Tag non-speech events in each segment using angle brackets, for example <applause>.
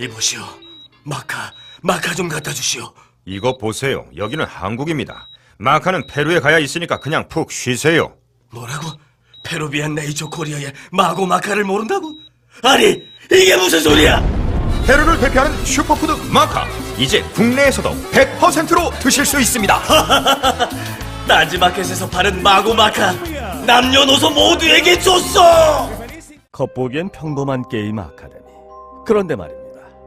이보시오. 마카, 마카 좀 갖다 주시오. 이거 보세요. 여기는 한국입니다. 마카는 페루에 가야 있으니까 그냥 푹 쉬세요. 뭐라고? 페루비안 네이처 코리아의 마고 마카를 모른다고? 아니, 이게 무슨 소리야? 페루를 대표하는 슈퍼푸드 마카. 이제 국내에서도 100%로 드실 수 있습니다. <laughs> 딴지마켓에서 파는 마고 마카 남녀노소 모두에게 줬어! 겉보기엔 평범한 게임 아카데미. 그런데 말입니다.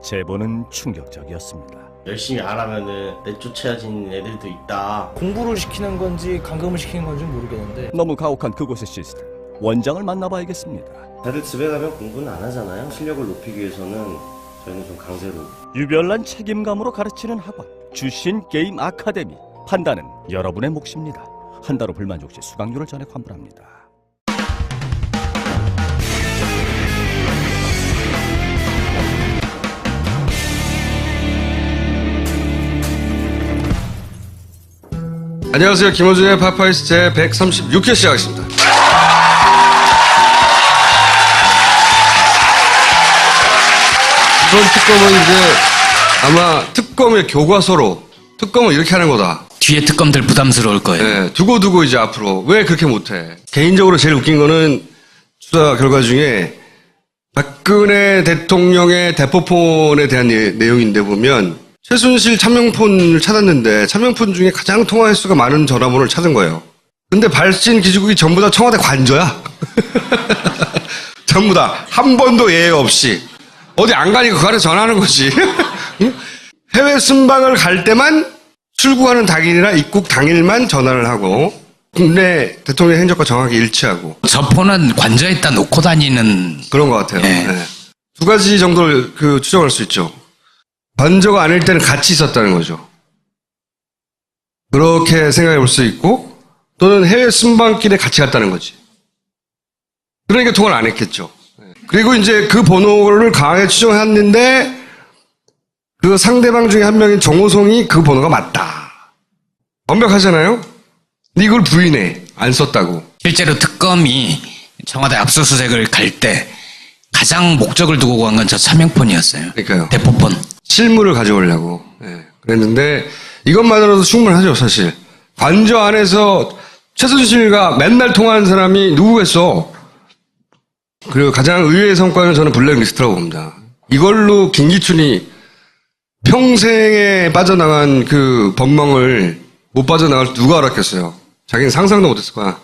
제보는 충격적이었습니다. 열심히 안 하면은 내쫓아진 애들도 있다. 공부를 시키는 건지 감금을 시키는 건지 모르겠는데 너무 가혹한 그곳의 시스템. 원장을 만나봐야겠습니다. 다들 집에 가면 공부는 안 하잖아요. 실력을 높이기 위해서는 저희는 좀 강제로. 유별난 책임감으로 가르치는 학원. 주신 게임 아카데미. 판단은 여러분의 몫입니다. 한 달 후 불만족 시 수강료를 전액 환불합니다. 안녕하세요. 김호준의 파파이스 제 136회 시작하겠습니다. 이번 특검은 이제 아마 특검의 교과서로 특검은 이렇게 하는 거다. 뒤에 특검들 부담스러울 거예요. 예, 두고두고 이제 앞으로 왜 그렇게 못해? 개인적으로 제일 웃긴 거는 수사 결과 중에 박근혜 대통령의 대포폰에 대한 예- 내용인데 보면 최순실 차명폰을 찾았는데 차명폰 중에 가장 통화 횟수가 많은 전화번호를 찾은 거예요. 근데 발신 기지국이 전부 다 청와대 관저야. <laughs> 전부 다 한 번도 예외 없이 어디 안 가니까 그 안에 전화하는 거지. <laughs> 응? 해외 순방을 갈 때만 출국하는 당일이나 입국 당일만 전화를 하고 국내 대통령 행적과 정확히 일치하고 저 폰은 관저에다 놓고 다니는 그런 것 같아요. 네. 네. 두 가지 정도를 그 추정할 수 있죠. 관저가 아닐 때는 같이 있었다는 거죠. 그렇게 생각해 볼 수 있고 또는 해외 순방길에 같이 갔다는 거지. 그러니까 통화를 안 했겠죠. 네. 그리고 이제 그 번호를 강하게 추정했는데 그 상대방 중에 한 명인 정호성이 그 번호가 맞다. 완벽하잖아요? 근데 이걸 부인해. 안 썼다고. 실제로 특검이 청와대 압수수색을 갈 때 가장 목적을 두고 간 건 저 차명폰이었어요. 그러니까요. 대포폰. 실물을 가져오려고. 예, 그랬는데 이것만으로도 충분하죠 사실. 관저 안에서 최순실과 맨날 통화하는 사람이 누구겠어? 그리고 가장 의외의 성과는 저는 블랙리스트라고 봅니다. 이걸로 김기춘이 평생에 빠져나간 그 법망을 못 빠져나갈 줄 누가 알았겠어요? 자기는 상상도 못했을 거야.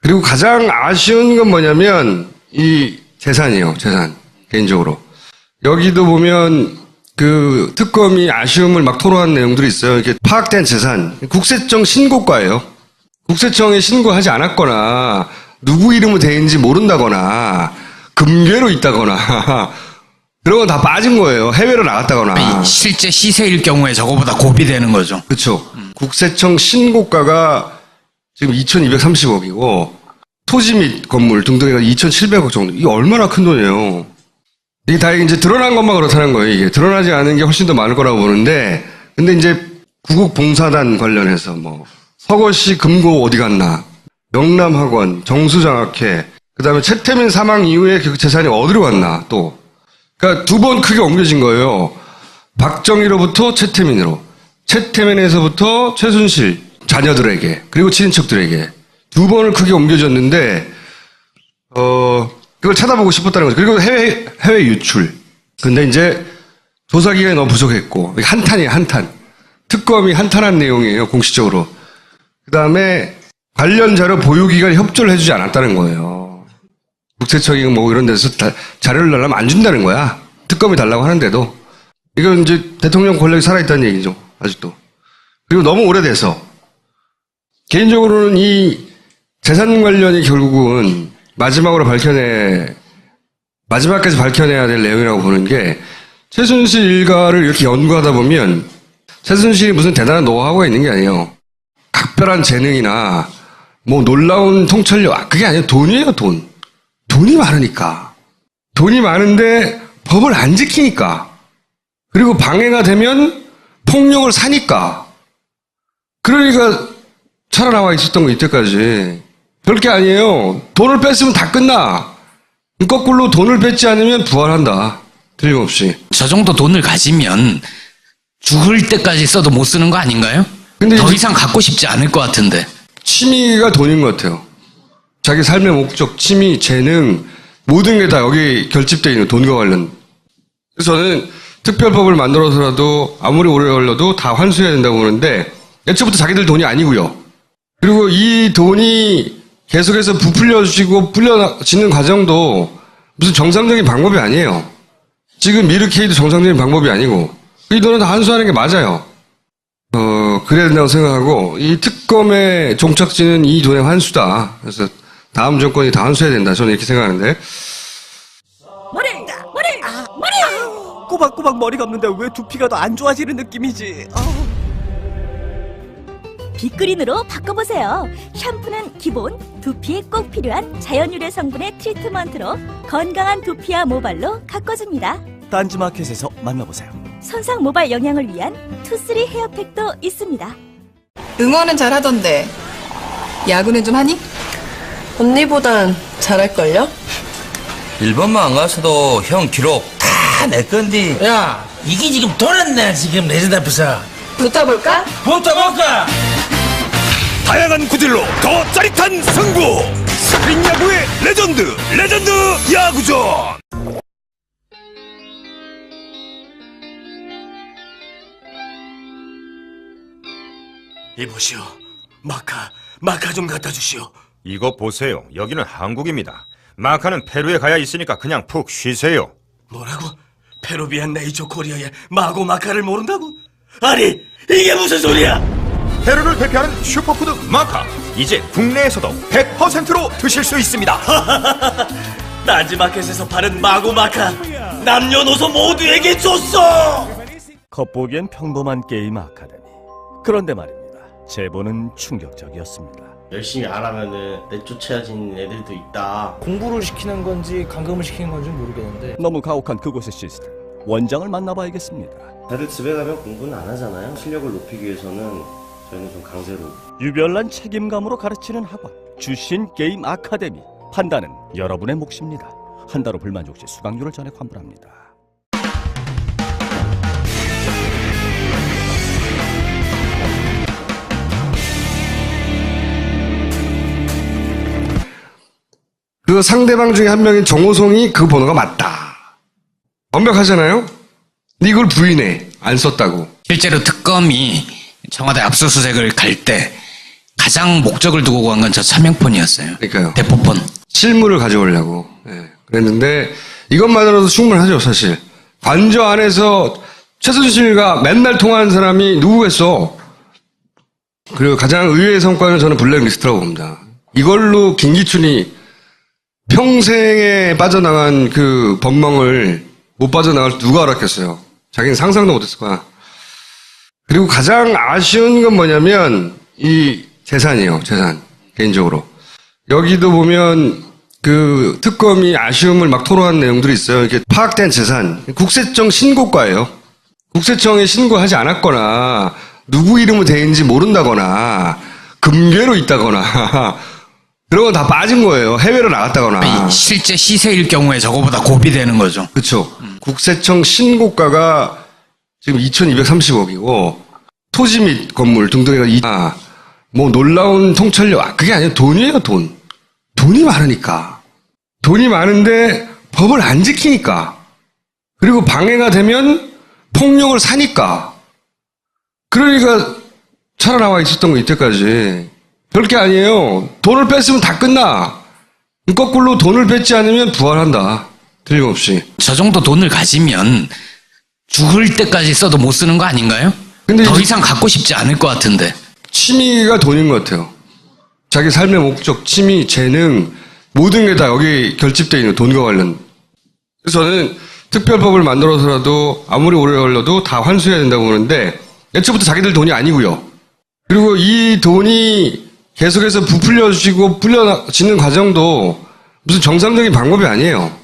그리고 가장 아쉬운 건 뭐냐면 이 재산이에요 재산 개인적으로 여기도 보면 그 특검이 아쉬움을 막 토로한 내용들이 있어요. 이렇게 파악된 재산, 국세청 신고과예요. 국세청에 신고하지 않았거나 누구 이름으로 돼 있는지 모른다거나 금괴로 있다거나 <laughs> 그런 건 다 빠진 거예요. 해외로 나갔다거나. 아니, 실제 시세일 경우에 저거보다 고비되는 거죠. 그렇죠. 국세청 신고가가 지금 2,230억이고 토지 및 건물 등등해가 2,700억 정도. 이게 얼마나 큰 돈이에요. 이게 다 이제 드러난 것만 그렇다는 거예요. 이게 드러나지 않은 게 훨씬 더 많을 거라고 보는데, 근데 이제 구국봉사단 관련해서 뭐 서거시 금고 어디 갔나, 영남학원, 정수장학회, 그 다음에 최태민 사망 이후에 그 재산이 어디로 갔나 또, 그러니까 두 번 크게 옮겨진 거예요. 박정희로부터 최태민으로, 최태민에서부터 최순실 자녀들에게 그리고 친인척들에게 두 번을 크게 옮겨졌는데, 어, 그걸 찾아보고 싶었다는 거죠. 그리고 해외, 해외 유출. 근데 이제 조사 기간이 너무 부족했고, 한탄이에요, 한탄. 특검이 한탄한 내용이에요, 공식적으로. 그 다음에 관련 자료 보유 기간에 협조를 해주지 않았다는 거예요. 국세청이 뭐 이런 데서 다- 자료를 달라면 안 준다는 거야. 특검이 달라고 하는데도. 이건 이제 대통령 권력이 살아있다는 얘기죠, 아직도. 그리고 너무 오래돼서. 개인적으로는 이 재산 관련이 결국은 마지막으로 밝혀내, 마지막까지 밝혀내야 될 내용이라고 보는 게 최순실 일가를 이렇게 연구하다 보면 최순실이 무슨 대단한 노하우가 있는 게 아니에요. 각별한 재능이나 뭐 놀라운 통찰력, 아, 그게 아니에요. 돈이에요, 돈. 돈이 많으니까. 돈이 많은데 법을 안 지키니까. 그리고 방해가 되면 폭력을 사니까. 그러니까 살아나와 있었던 거 이때까지. 별게 아니에요. 돈을 뺐으면 다 끝나. 거꾸로 돈을 뺏지 않으면 부활한다. 틀림없이. 저 정도 돈을 가지면 죽을 때까지 써도 못 쓰는 거 아닌가요? 근데 더 이상 갖고 싶지 않을 것 같은데. 취미가 돈인 것 같아요. 자기 삶의 목적, 취미, 재능, 모든 게 다 여기 결집되어 있는 돈과 관련. 그래서 저는 특별법을 만들어서라도 아무리 오래 걸려도 다 환수해야 된다고 보는데, 애초부터 자기들 돈이 아니고요. 그리고 이 돈이 계속해서 부풀려지고 불려지는 과정도 무슨 정상적인 방법이 아니에요. 지금 미르케이도 정상적인 방법이 아니고, 이 돈은 다 환수하는 게 맞아요. 어, 그래야 된다고 생각하고, 이 특검의 종착지는 이 돈의 환수다. 그래서 다음 정권이 다 환수해야 된다. 저는 이렇게 생각하는데. 꼬박꼬박 머리 감는데 왜 두피가 더 안 좋아지는 느낌이지? 아우. 빅그린으로 바꿔보세요. 샴푸는 기본, 두피에 꼭 필요한 자연 유래 성분의 트리트먼트로 건강한 두피와 모발로 가꿔줍니다. 딴지마켓에서 만나보세요. 손상 모발 영양을 위한 투쓰리 헤어팩도 있습니다. 응원은 잘하던데 야구는 좀 하니? 언니보단 잘할걸요? 일본만 안 가서도 형 기록 다 내 건디. 야, 이게 지금 돌았네, 지금 레전드 앞에서. 붙어볼까? 붙어볼까? 다양한 구질로 더 짜릿한 승부 스크린 야구의 레전드 레전드 야구전 이보시오. 마카, 마카 좀 갖다 주시오. 이거 보세요 여기는 한국입니다 마카는 페루에 가야 있으니까 그냥 푹 쉬세요 뭐라고? 페루비안 네이처 코리아의 마고 마카를 모른다고? 아니, 이게 무슨 소리야? 페루를 대표하는 슈퍼푸드 마카 이제 국내에서도 100%로 드실 수 있습니다 <laughs> 딴지마켓에서 파는 마고 마카 남녀노소 모두에게 줬어! 겉보기엔 평범한 게임 아카데미. 그런데 말입니다. 제보는 충격적이었습니다. 열심히 안 하면은 내쫓아진 애들도 있다. 공부를 시키는 건지 감금을 시키는 건지 모르겠는데 너무 가혹한 그곳의 시스템. 원장을 만나봐야겠습니다. 다들 집에 가면 공부는 안 하잖아요. 실력을 높이기 위해서는 저희는 좀 강제로 유별난 책임감으로 가르치는 학원. 주신 게임 아카데미. 판단은 여러분의 몫입니다. 한 달 후 불만족 시 수강료를 전액 환불합니다. 그 상대방 중에 한 명인 정호성이 그 번호가 맞다. 완벽하잖아요? 근데 이걸 부인해. 안 썼다고. 실제로 특검이 청와대 압수수색을 갈 때 가장 목적을 두고 간 건 저 차명폰이었어요. 그러니까요. 대포폰. 실물을 가져오려고. 예, 그랬는데 이것만으로도 충분하죠, 사실. 관저 안에서 최순실과 맨날 통화하는 사람이 누구겠어? 그리고 가장 의외의 성과는 저는 블랙리스트라고 봅니다. 이걸로 김기춘이 평생에 빠져나간 그 법망을 못 빠져나갈 줄 누가 알았겠어요. 자기는 상상도 못했을 거야. 그리고 가장 아쉬운 건 뭐냐면 이 재산이에요, 재산. 개인적으로. 여기도 보면 그 특검이 아쉬움을 막 토로한 내용들이 있어요. 이렇게 파악된 재산. 국세청 신고과예요. 국세청에 신고하지 않았거나 누구 이름으로 돼 있는지 모른다거나 금괴로 있다거나 <laughs> 그런 건 다 빠진 거예요. 해외로 나갔다거나. 실제 시세일 경우에 저거보다 고비되는 거죠. 그렇죠. 국세청 신고가가 지금 2,230억이고 토지 및 건물 등등해가 이- 아, 뭐 놀라운 통찰력 아, 그게 아니에요. 돈이에요, 돈. 돈이 많으니까. 돈이 많은데 법을 안 지키니까. 그리고 방해가 되면 폭력을 사니까. 그러니까 살아나와 있었던 거 이때까지. 별게 아니에요. 돈을 뺐으면 다 끝나. 거꾸로 돈을 뺏지 않으면 부활한다. 틀림없이. 저 정도 돈을 가지면 죽을 때까지 써도 못 쓰는 거 아닌가요? 근데 더 이상 갖고 싶지 않을 것 같은데. 취미가 돈인 것 같아요. 자기 삶의 목적, 취미, 재능, 모든 게 다 여기 결집되어 있는 돈과 관련. 그래서 저는 특별법을 만들어서라도 아무리 오래 걸려도 다 환수해야 된다고 보는데, 애초부터 자기들 돈이 아니고요. 그리고 이 돈이 계속해서 부풀려지고 불려지는 과정도 무슨 정상적인 방법이 아니에요.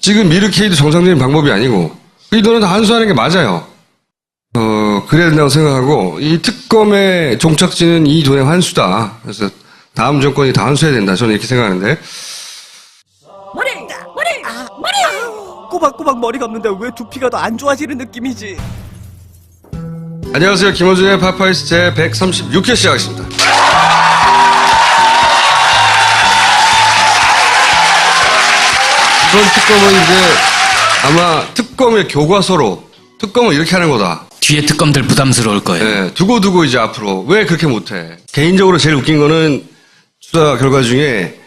지금 미르케이도 정상적인 방법이 아니고, 이 돈은 다 환수하는 게 맞아요. 어, 그래야 된다고 생각하고, 이 특검의 종착지는 이 돈의 환수다. 그래서 다음 정권이 다 환수해야 된다. 저는 이렇게 생각하는데. 꼬박꼬박 머리 감는데 왜 두피가 더 안 좋아지는 느낌이지? 안녕하세요. 김호준의 파파이스 제 136회 시작하겠습니다. 이번 특검은 이제 아마 특 검의 교과서로 특검은 이렇게 하는 거다. 뒤에 특검들 부담스러울 거예요. 네, 두고두고 이제 앞으로 왜 그렇게 못해? 개인적으로 제일 웃긴 거는 수사 결과 중에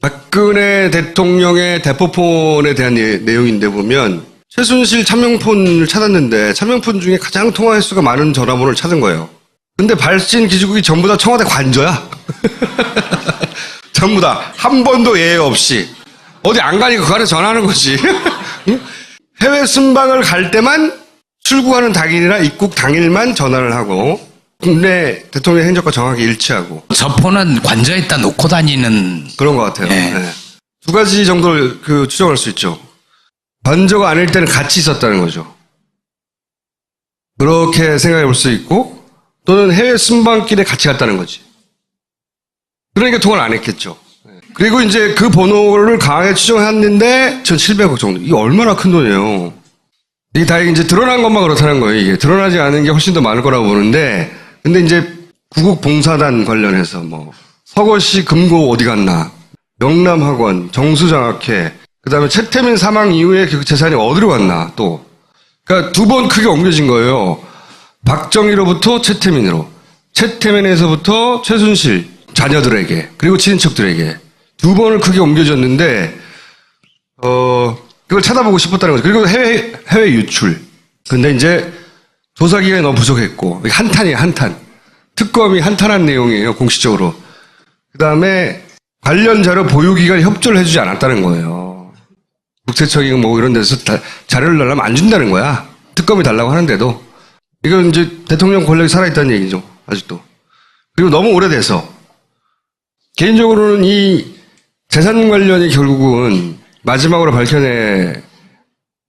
박근혜 대통령의 대포폰에 대한 예- 내용인데 보면 최순실 참명폰을 찾았는데 참명폰 중에 가장 통화 횟수가 많은 전화번호를 찾은 거예요. 근데 발신 기지국이 전부 다 청와대 관저야. <laughs> 전부 다 한 번도 예외 없이 어디 안 가니까 그 안에 전화하는 거지. <laughs> 응? 해외 순방을 갈 때만 출국하는 당일이나 입국 당일만 전화를 하고 국내 대통령 행적과 정확히 일치하고 저 폰은 관저에다 놓고 다니는 그런 것 같아요. 네. 네. 두 가지 정도를 그 추정할 수 있죠. 관저가 아닐 때는 같이 있었다는 거죠. 그렇게 생각해 볼 수 있고 또는 해외 순방길에 같이 갔다는 거지. 그러니까 통화를 안 했겠죠. 네. 그리고 이제 그 번호를 강하게 추정했는데 1,700억 정도. 이게 얼마나 큰 돈이에요. 이게 다 이제 드러난 것만 그렇다는 거예요. 이게 드러나지 않은 게 훨씬 더 많을 거라고 보는데, 근데 이제 구국 봉사단 관련해서 뭐 서거시 금고 어디 갔나, 영남학원, 정수장학회, 그 다음에 최태민 사망 이후에 그 재산이 어디로 갔나 또, 그러니까 두 번 크게 옮겨진 거예요. 박정희로부터 최태민으로, 최태민에서부터 최순실 자녀들에게 그리고 친인척들에게 두 번을 크게 옮겨졌는데, 어 그걸 찾아보고 싶었다는 거죠. 그리고 해외, 해외 유출. 근데 이제 조사 기간이 너무 부족했고, 한탄이에요, 한탄. 특검이 한탄한 내용이에요, 공식적으로. 그 다음에 관련 자료 보유 기간에 협조를 해주지 않았다는 거예요. 국세청이 뭐 이런 데서 다 자료를 달라면 안 준다는 거야. 특검이 달라고 하는데도. 이건 이제 대통령 권력이 살아있다는 얘기죠, 아직도. 그리고 너무 오래돼서. 개인적으로는 이 재산 관련이 결국은 마지막으로 밝혀내,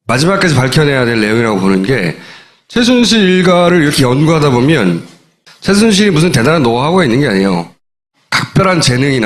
마지막까지 밝혀내야 될 내용이라고 보는 게, 최순실 일가를 이렇게 연구하다 보면, 최순실이 무슨 대단한 노하우가 있는 게 아니에요. 각별한 재능이나